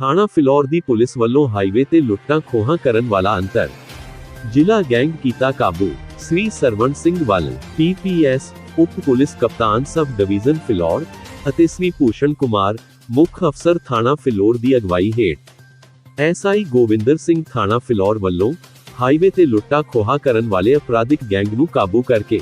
ਥਾਣਾ ਫਿਲੌਰ ਦੀ ਪੁਲਿਸ ਵੱਲੋਂ ਹਾਈਵੇ ਤੇ ਲੁੱਟਾਂ ਖੋਹਾਂ ਕਰਨ ਵਾਲਾ ਅੰਤਰ। ਜ਼ਿਲ੍ਹਾ ਗੈਂਗ ਕੀਤਾ ਕਾਬੂ। ਸ੍ਰੀ ਸਰਵਣ ਸਿੰਘ ਵੱਲ ਪੀਪੀਐਸ ਉਪ ਪੁਲਿਸ ਕਪਤਾਨ ਸਬ ਡਿਵੀਜ਼ਨ ਫਿਲੌਰ ਅਤੇ ਸ੍ਰੀ ਭੂਸ਼ਣ ਕੁਮਾਰ, ਮੁੱਖ ਅਫਸਰ ਥਾਣਾ ਫਿਲੌਰ ਦੀ ਅਗਵਾਈ ਹੇਠ। ਐਸਆਈ ਗੋਵਿੰਦਰ ਸਿੰਘ ਥਾਣਾ ਫਿਲੌਰ ਵੱਲੋਂ ਹਾਈਵੇ ਤੇ ਲੁੱਟਾਂ ਖੋਹਾ ਕਰਨ ਵਾਲੇ ਅਪਰਾਧਿਕ ਗੈਂਗ ਨੂੰ ਕਾਬੂ ਕਰਕੇ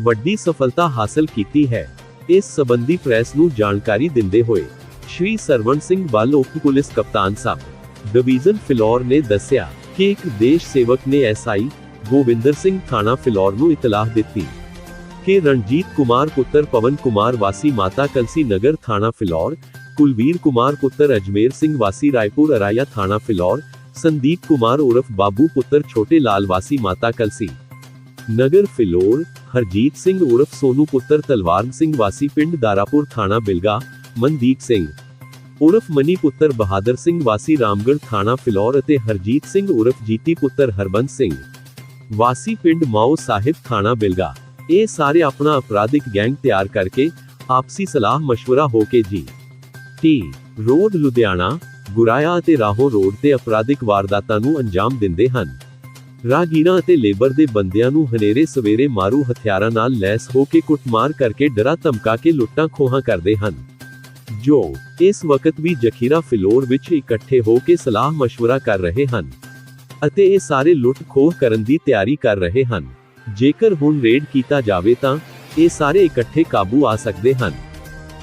ਵੱਡੀ ਸਫਲਤਾ ਹਾਸਲ ਕੀਤੀ ਹੈ। ਇਸ ਸਬੰਧੀ ਪ੍ਰੈਸ ਨੂੰ ਜਾਣਕਾਰੀ ਦਿੰਦੇ ਹੋਏ ਸ਼੍ਰੀ ਸਰਵਣ ਸਿੰਘ ਵੱਲ ਉਪ ਪੁਲਿਸ ਕਪਤਾਨ ਸਾਹਿਬ ਡਿਵੀਜ਼ਨ ਫਿਲੌਰ ਨੇ ਦੱਸਿਆ ਕਿ ਇੱਕ ਦੇਸ਼ ਸੇਵਕ ਨੇ ਐਸਆਈ ਗੋਵਿੰਦਰ ਸਿੰਘ ਥਾਣਾ ਫਿਲੌਰ ਨੂੰ ਇਤਲਾਹ ਦਿੱਤੀ ਕਿ ਰਣਜੀਤ ਕੁਮਾਰ ਪੁੱਤਰ ਪਵਨ ਕੁਮਾਰ ਵਾਸੀ ਮਾਤਾ ਕਲਸੀ ਨਗਰ ਥਾਣਾ ਫਿਲੌਰ ਕੁਲਵੀਰ ਕੁਮਾਰ ਪੁੱਤਰ ਅਜਮੇਰ ਸਿੰਘ ਵਾਸੀ ਰਾਏਪੁਰ ਅਰਾਇਆ ਥਾਣਾ ਫਿਲੌਰ ਸੰਦੀਪ ਕੁਮਾਰ ਉਰਫ ਬਾਬੂ ਪੁੱਤਰ ਛੋਟੇ ਲਾਲ ਵਾਸੀ ਮਾਤਾ ਕਲਸੀ ਨਗਰ ਫਿਲੌਰ ਹਰਜੀਤ ਸਿੰਘ ਉਰਫ ਸੋਨੂ ਪੁੱਤਰ ਤਲਵਾਰ ਸਿੰਘ ਵਾਸੀ ਪਿੰਡ ਦਾਰਾਪੁਰ ਥਾਣਾ ਬਿਲਗਾ ਮਨਦੀਪ ਸਿੰਘ ਉਰਫ ਮਨੀ ਪੁੱਤਰ ਬਹਾਦਰ ਸਿੰਘ ਵਾਸੀ ਰਾਮਗੜ੍ਹ ਥਾਣਾ ਫਿਲੌਰ ਅਤੇ ਹਰਜੀਤ ਸਿੰਘ ਉਰਫ ਜੀਤੀ ਪੁੱਤਰ ਹਰਬੰਸ ਸਿੰਘ ਵਾਸੀ ਪਿੰਡ ਮਾਓ ਸਾਹਿਬ ਥਾਣਾ ਬਿਲਗਾ ਇਹ ਸਾਰੇ ਆਪਣਾ ਅਪਰਾਧਿਕ ਗੈਂਗ ਤਿਆਰ ਕਰਕੇ ਆਪਸੀ ਸਲਾਹ مشورہ ਹੋ ਕੇ ਜੀ ਟੀ ਰੋਡ ਲੁਧਿਆਣਾ ਗੁਰਾਇਆ ਅਤੇ ਰਾਹੋਂ ਰੋਡ ਤੇ ਅਪਰਾਧਿਕ ਵਾਰਦਾਤਾਂ ਨੂੰ ਅੰਜਾਮ ਦਿੰਦੇ ਹਨ ਰਾਗੀਰਾਂ ਅਤੇ ਲੇਬਰ ਦੇ ਬੰਦਿਆਂ ਨੂੰ ਹਨੇਰੇ ਸਵੇਰੇ ਮਾਰੂ ਹਥਿਆਰਾਂ ਨਾਲ ਲੈਸ ਹੋ ਕੇ ਕੁੱਟਮਾਰ ਕਰਕੇ ਡਰਾ ਧਮਕਾ ਕੇ ਲੁੱਟਾਂ ਖੋਹਾਂ ਕਰਦੇ ਹਨ ਜੋ ਇਸ ਵਕਤ ਵੀ ਜਖੀਰਾ ਫਿਲੌਰ ਵਿੱਚ ਇਕੱਠੇ ਹੋ ਕੇ ਸਲਾਹ مشورہ ਕਰ ਰਹੇ ਹਨ ਅਤੇ ਇਹ ਸਾਰੇ ਲੁੱਟ ਖੋਹ ਕਰਨ ਦੀ ਤਿਆਰੀ ਕਰ ਰਹੇ ਹਨ ਜੇਕਰ ਹੁਣ ਰੇਡ ਕੀਤਾ ਜਾਵੇ ਤਾਂ ਇਹ ਸਾਰੇ ਇਕੱਠੇ ਕਾਬੂ ਆ ਸਕਦੇ ਹਨ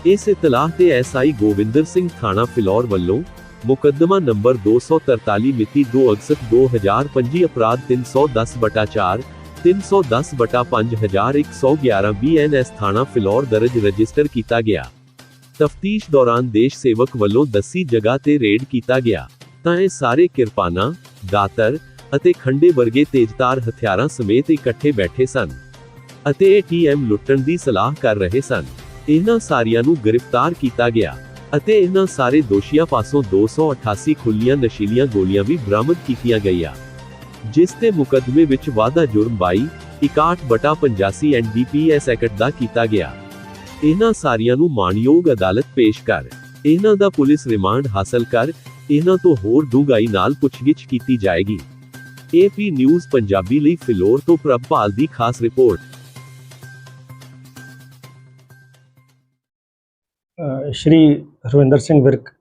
ਇਸ ਇਤਲਾਹ ਤੇ ਐਸਆਈ ਗੋਵਿੰਦਰ ਸਿੰਘ ਥਾਣਾ ਫਿਲੌਰ ਵੱਲੋਂ ਮੁਕੱਦਮਾ ਨੰਬਰ 243 ਮਿਤੀ 2 ਅਗਸਤ 2025 ਅਪਰਾਧ 310 ਬਟਾ 4 310 ਬਟਾ 5111 ਬੀਐਨਐਸ ਥਾਣਾ ਫਿਲੌਰ ਦਰਜ ਰਜਿਸਟਰ ਕੀਤਾ ਗਿਆ ਤਫਤੀਸ਼ ਦੌਰਾਨ ਦੇਸ਼ ਸੇਵਕ ਵੱਲੋਂ ਦੱਸੀ ਜਗ੍ਹਾ ਤੇ ਰੇਡ ਕੀਤਾ ਗਿਆ। ਤਾਂ ਇਹ ਸਾਰੇ ਕਿਰਪਾਨਾਂ, ਦਾਤਰ ਅਤੇ ਖੰਡੇ ਵਰਗੇ ਤੇਜ਼ਧਾਰ ਹਥਿਆਰਾਂ ਸਮੇਤ ਇਕੱਠੇ ਬੈਠੇ ਸਨ ਅਤੇ ਏਟੀਐਮ ਲੁੱਟਣ ਦੀ ਸਲਾਹ ਕਰ ਰਹੇ ਸਨ। ਇਹਨਾਂ ਸਾਰਿਆਂ ਨੂੰ ਗ੍ਰਿਫਤਾਰ ਕੀਤਾ ਗਿਆ ਅਤੇ ਇਹਨਾਂ ਸਾਰੇ ਦੋਸ਼ੀਆਂ ਪਾਸੋਂ 288 ਖੁੱਲੀਆਂ ਨਸ਼ੀਲੀਆਂ ਗੋਲੀਆਂ ਵੀ ਬਰਾਮਦ ਕੀਤੀਆਂ ਗਈਆਂ। ਜਿਸ ਤੇ ਮੁਕੱਦਮੇ ਵਿੱਚ ਵਾਧਾ ਜੁਰਮ 22 61 ਬਟਾ 85 ਐਨਡੀਪੀਐਸ ਐਕਟ ਦਾ ਕੀਤਾ ਗਿਆ। ਇਹਨਾਂ ਸਾਰਿਆਂ ਨੂੰ ਮਾਣਯੋਗ ਅਦਾਲਤ ਪੇਸ਼ ਕਰ। ਇਹਨਾਂ ਦਾ ਪੁਲਿਸ ਰਿਮਾਂਡ ਹਾਸਲ ਕਰ। ਇਹਨਾਂ ਤੋਂ ਹੋਰ ਡੂੰਘਾਈ ਨਾਲ ਪੁੱਛਗਿੱਛ ਕੀਤੀ ਜਾਏਗੀ। ਏਪੀ ਨਿਊਜ਼ ਪੰਜਾਬੀ ਲਈ ਫਿਲੌਰ ਤੋਂ ਪ੍ਰਭਪਾਲ ਦੀ ਖਾਸ ਰਿਪੋਰਟ। ਸ਼੍ਰੀ ਹਰਵਿੰਦਰ ਸਿੰਘ ਵਿਰਕ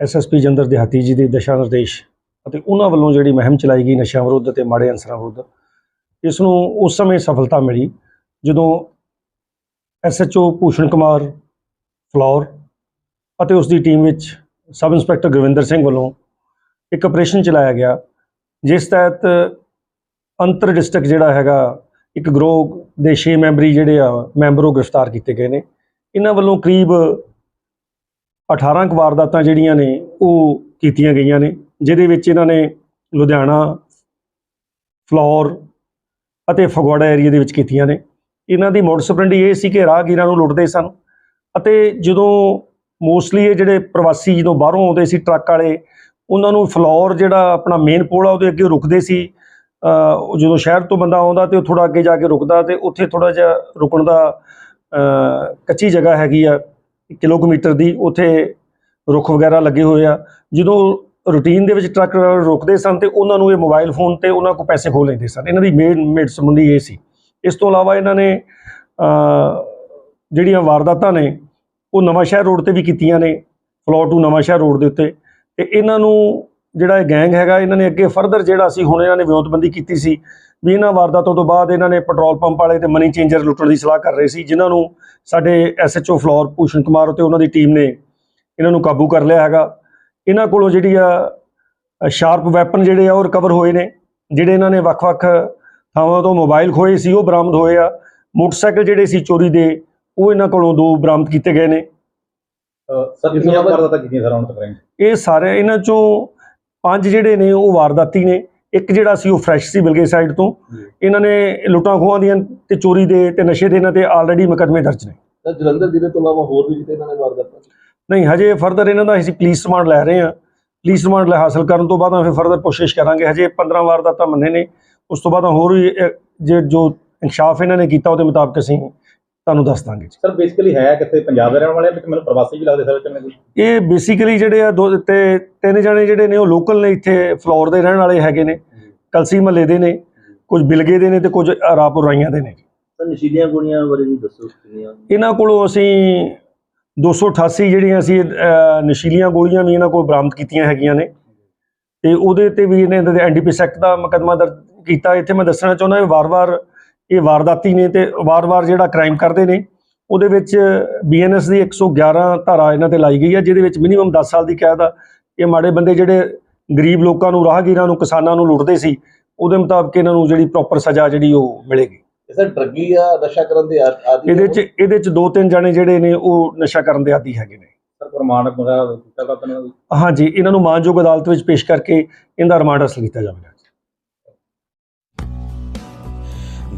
ਐਸਐਸਪੀ ਜੰਦਰ ਦਿਹਾਤੀ ਜੀ ਦੇ ਦਿਸ਼ਾ ਨਿਰਦੇਸ਼ ਅਤੇ ਉਹਨਾਂ ਵੱਲੋਂ ਜਿਹੜੀ ਮੁਹਿੰਮ ਚਲਾਈ ਗਈ ਨਸ਼ਿਆਂ ਵਿਰੁੱਧ ਤੇ ਮਾੜੇ ਅਨਸਰਾਂ ਵਿਰੁੱਧ, ਇਸ ਨੂੰ ਉਸ ਸਮੇਂ ਸਫਲਤਾ ਮਿਲੀ ਜਦੋਂ ਐਸਐਚਓ ਭੂਸ਼ਣ ਕੁਮਾਰ ਫਲੌਰ ਅਤੇ ਉਸ ਦੀ ਟੀਮ ਵਿੱਚ ਸਬ ਇੰਸਪੈਕਟਰ ਗੁਰਵਿੰਦਰ ਸਿੰਘ ਵੱਲੋਂ ਇੱਕ ਆਪਰੇਸ਼ਨ ਚਲਾਇਆ ਗਿਆ, ਜਿਸ ਤਹਿਤ ਅੰਤਰ ਡਿਸਟ੍ਰਿਕਟ ਜਿਹੜਾ ਹੈਗਾ, ਇੱਕ ਗਰੋਹ ਦੇ 6 ਮੈਂਬਰੀ ਜਿਹੜੇ ਆ, ਮੈਂਬਰ ਉਹ ਗ੍ਰਿਫਤਾਰ ਕੀਤੇ ਗਏ ਨੇ। ਇਹਨਾਂ ਵੱਲੋਂ ਕਰੀਬ 18 ਕੁ ਵਾਰਦਾਤਾਂ ਜਿਹੜੀਆਂ ਨੇ, ਉਹ ਕੀਤੀਆਂ ਗਈਆਂ ਨੇ, ਜਿਹਦੇ ਵਿੱਚ ਇਹਨਾਂ ਨੇ ਲੁਧਿਆਣਾ, ਫਲੌਰ ਅਤੇ ਫਗਵਾੜਾ ਏਰੀਆ ਦੇ ਵਿੱਚ ਕੀਤੀਆਂ ਨੇ। ਇਹਨਾਂ ਦੀ ਮੋਡਸ ਆਪਰੈਂਡੀ ਇਹ ਸੀ ਕਿ ਰਾਹਗੀਰਾਂ ਨੂੰ ਲੁੱਟਦੇ ਸਨ ਅਤੇ ਜਦੋਂ ਮੋਸਟਲੀ ਇਹ ਜਿਹੜੇ ਪ੍ਰਵਾਸੀ ਜਦੋਂ ਬਾਹਰੋਂ ਆਉਂਦੇ ਸੀ ਟਰੱਕ ਵਾਲੇ, ਉਹਨਾਂ ਨੂੰ ਫਲੌਰ ਜਿਹੜਾ ਆਪਣਾ ਮੇਨ ਪੋਲ ਆ ਉਹਦੇ ਅੱਗੇ ਰੁਕਦੇ ਸੀ। ਜਦੋਂ ਸ਼ਹਿਰ ਤੋਂ ਬੰਦਾ ਆਉਂਦਾ ਤੇ ਉਹ ਥੋੜਾ ਅੱਗੇ ਜਾ ਕੇ ਰੁਕਦਾ ਤੇ ਉੱਥੇ ਥੋੜਾ ਜਿਹਾ ਰੁਕਣ ਦਾ ਕੱਚੀ ਜਗ੍ਹਾ ਹੈਗੀ ਆ ਕਿਲੋਮੀਟਰ ਦੀ, ਉੱਥੇ ਰੁੱਖ ਵਗੈਰਾ ਲੱਗੇ ਹੋਏ ਆ। ਜਦੋਂ ਰੂਟੀਨ ਦੇ ਵਿੱਚ ਟਰੱਕ ਰੁਕਦੇ ਸਨ ਤੇ ਉਹਨਾਂ ਨੂੰ ਇਹ ਮੋਬਾਈਲ ਫੋਨ ਤੇ ਉਹਨਾਂ ਕੋਲ ਪੈਸੇ ਖੋਹ ਲੈਂਦੇ ਸਨ। ਇਹਨਾਂ ਦੀ ਮੇਨ ਮੇਡ ਸੰਬੰਧੀ ਇਹ ਸੀ। ਇਸ ਤੋਂ ਇਲਾਵਾ ਇਹਨਾਂ ਨੇ ਜਿਹੜੀਆਂ ਵਾਰਦਾਤਾਂ ਨੇ, ਉਹ ਨਵਾਂ ਸ਼ਹਿਰ ਰੋਡ ਤੇ ਵੀ ਕੀਤੀਆਂ ਨੇ ਫਲੋਰ ਟੂ ਨਵਾਂ ਸ਼ਹਿਰ ਰੋਡ ਦੇ ਉੱਤੇ। ਤੇ ਇਹਨਾਂ ਨੂੰ ਜਿਹੜਾ ਇਹ ਗੈਂਗ ਹੈਗਾ, ਇਹਨਾਂ ਨੇ ਅੱਗੇ ਫਰਦਰ ਜਿਹੜਾ ਸੀ ਹੁਣ ਇਹਨਾਂ ਨੇ ਵਿਉਂਤਬੰਦੀ ਕੀਤੀ ਸੀ, ਵੀ ਇਹਨਾਂ ਵਾਰਦਾਤਾਂ ਤੋਂ ਬਾਅਦ ਇਹਨਾਂ ਨੇ ਪੈਟਰੋਲ ਪੰਪ ਵਾਲੇ ਤੇ ਮਨੀ ਚੇਂਜਰ ਲੁੱਟਣ ਦੀ ਸਲਾਹ ਕਰ ਰਹੇ ਸੀ, ਜਿਨ੍ਹਾਂ ਨੂੰ ਸਾਡੇ ਐਸਐਚਓ ਫਲੋਰ ਭੂਸ਼ਣ ਕੁਮਾਰ ਤੇ ਉਹਨਾਂ ਦੀ ਟੀਮ ਨੇ ਇਹਨਾਂ ਨੂੰ ਕਾਬੂ ਕਰ ਲਿਆ ਹੈਗਾ। ਇਹਨਾਂ ਕੋਲੋਂ ਜਿਹੜੀ ਆ ਸ਼ਾਰਪ ਵੈਪਨ ਜਿਹੜੇ ਆ, ਉਹ ਰਿਕਵਰ ਹੋਏ ਨੇ, ਜਿਹੜੇ ਇਹਨਾਂ ਨੇ ਵੱਖ-ਵੱਖ ਥਾਵਾਂ ਤੋਂ ਮੋਬਾਈਲ ਖੋਏ ਸੀ ਉਹ ਬਰਾਮਦ ਹੋਏ ਆ। ਮੋਟਰਸਾਈਕਲ ਜਿਹੜੇ ਸੀ ਚੋਰੀ ਦੇ ਉਹ ਇਹਨਾਂ ਕੋਲੋਂ ਦੋ ਬਰਾਮਦ ਕੀਤੇ ਗਏ ਨੇ। ਸਰ ਕਿੰਨੀਆਂ ਵਾਰਦਾਤਾਂ ਕੀਤੀਆਂ ਸਰ ਹੁਣ ਤੱਕ? ਰਹੇ ਇਹ ਸਾਰੇ ਇਹਨਾਂ ਚੋਂ ਪੰਜ ਜਿਹੜੇ ਨੇ ਉਹ ਵਾਰਦਾਤੀ ਨੇ। ਇੱਕ ਜਿਹੜਾ ਸੀ ਉਹ ਫਰੈਸ਼ ਸੀ ਬਿਲਗੇ ਸਾਈਡ ਤੋਂ। ਇਹਨਾਂ ਨੇ ਲੁੱਟਾਂ ਖੋਹਾਂ ਦੀਆਂ ਤੇ ਚੋਰੀ ਦੇ ਤੇ ਨਸ਼ੇ ਦੇ ਇਹਨਾਂ ਤੇ ਆਲਰੇਡੀ ਮੁਕੱਦਮੇ ਦਰਜ ਨੇ। ਸਰ ਜਲੰਧਰ ਜ਼ਿਲ੍ਹੇ ਤੋਂ ਇਲਾਵਾ ਹੋਰ ਵੀ ਕਿਤੇ ਇਹਨਾਂ ਨੇ ਵਾਰਦਾਤਾਂ ਨਹੀਂ ਹਜੇ ਫਰਦਰ ਇਹਨਾਂ ਦਾ ਅਸੀਂ ਪੁਲਿਸ ਰਿਮਾਂਡ ਲੈ ਰਹੇ ਹਾਂ। ਪੁਲਿਸ ਰਿਮਾਂਡ ਲੈ ਹਾਸਲ ਕਰਨ ਤੋਂ ਬਾਅਦ ਫਿਰ ਫਰਦਰ ਕੋਸ਼ਿਸ਼ ਕਰਾਂਗੇ। ਹਜੇ 15 ਵਾਰਦਾਤਾਂ ਮੰਨੇ ਨੇ। ਉਸ ਤੋਂ ਬਾਅਦ ਹੋਰ ਵੀ ਜੇ ਜੋ ਇਨਸ਼ਾਫ ਇਹਨਾਂ ਨੇ ਕੀਤਾ ਉਹਦੇ ਮੁਤਾਬਕ ਅਸੀਂ ਤੁਹਾਨੂੰ ਦੱਸ ਦਾਂਗੇ ਜੀ। ਸਰ ਬੇਸਿਕਲੀ ਹੈ ਕਿੱਥੇ? ਪੰਜਾਬ ਦੇ ਰਹਿਣ ਵਾਲੇ ਆ, ਵਿੱਚ ਮੈਨੂੰ ਪ੍ਰਵਾਸੀ ਵੀ ਲੱਗਦੇ ਸਰ ਵਿੱਚ ਮੈਨੂੰ ਇਹ ਬੇਸਿਕਲੀ ਜਿਹੜੇ ਆ ਦੋ ਤੇ ਤਿੰਨ ਜਣੇ ਜਿਹੜੇ ਨੇ ਉਹ ਲੋਕਲ ਨੇ ਇੱਥੇ ਫਲੋਰ ਦੇ ਰਹਿਣ ਵਾਲੇ ਹੈਗੇ ਨੇ ਕਲਸੀ ਮਹੱਲੇ ਦੇ ਨੇ ਕੁਝ ਬਿਲਗੇ ਦੇ ਨੇ ਤੇ ਕੁਝ ਰਾਪੁਰ ਰਾਈਆਂ ਦੇ ਨੇ ਸਰ ਨਸ਼ੀਲੀਆਂ ਗੋਲੀਆਂ ਬਾਰੇ ਵੀ ਦੱਸੋ ਕਿੰਨੀਆਂ। ਇਹਨਾਂ ਕੋਲੋਂ ਅਸੀਂ 288 ਜਿਹੜੀਆਂ ਅਸੀਂ ਨਸ਼ੀਲੀਆਂ ਗੋਲੀਆਂ ਵੀ ਇਹਨਾਂ ਕੋਲ ਬਰਾਮਦ ਕੀਤੀਆਂ ਹੈਗੀਆਂ ਨੇ। ਤੇ ਉਹਦੇ ਤੇ ਵੀ ਇਹਨੇ ਐਨਡੀਪੀਐਸ ਐਕਟ ਦਾ ਮੁਕੱਦਮਾ ਦਰਜ ਕੀਤਾ। ਇੱਥੇ ਮੈਂ ਦੱਸਣਾ ਚਾਹੁੰਦਾ ਵੀ ਵਾਰ-ਵਾਰ ਇਹ ਵਾਰਦਾਤੀ ਨੇ ਤੇ ਵਾਰ-ਵਾਰ ਜਿਹੜਾ ਕ੍ਰਾਈਮ ਕਰਦੇ ਨੇ ਉਹਦੇ ਵਿੱਚ ਬੀਐਨਐਸ ਦੀ 111 ਧਾਰਾ ਇਹਨਾਂ ਤੇ ਲਾਈ ਗਈ ਹੈ ਜਿਹਦੇ ਵਿੱਚ ਮਿਨੀਮਮ 10 ਸਾਲ ਦੀ ਕੈਦ ਆ। ਇਹ ਮਾੜੇ ਬੰਦੇ ਜਿਹੜੇ ਗਰੀਬ ਲੋਕਾਂ ਨੂੰ ਰਾਹਗੀਰਾਂ ਨੂੰ ਕਿਸਾਨਾਂ ਨੂੰ ਲੁੱਟਦੇ ਸੀ ਉਹਦੇ ਮੁਤਾਬਕ ਇਹਨਾਂ ਨੂੰ ਜਿਹੜੀ ਪ੍ਰੋਪਰ ਸਜ਼ਾ ਜਿਹੜੀ ਉਹ ਮਿਲੇਗੀ। ਸਰ ਡਰੱਗੀ ਆ ਨਸ਼ਾ ਕਰਨ ਦੇ ਆਦੀ ਇਹਦੇ 'ਚ ਇਹਦੇ 'ਚ ਦੋ ਤਿੰਨ ਜਣੇ ਜਿਹੜੇ ਨੇ ਉਹ ਨਸ਼ਾ ਕਰਨ ਦੇ ਆਦੀ ਹੈਗੇ ਨੇ। ਸਰ ਪ੍ਰਮਾਣਕ ਵਗੈਰਾ ਕੀਤਾ ਤਾਂ ਹਾਂਜੀ ਇਹਨਾਂ ਨੂੰ ਮਾਨਯੋਗ ਅਦਾਲਤ ਵਿੱਚ ਪੇਸ਼ ਕਰਕੇ ਇਹਦਾ ਰਿਮਾਂਡ ਹਾਸਲ ਕੀਤਾ ਜਾਵੇਗਾ।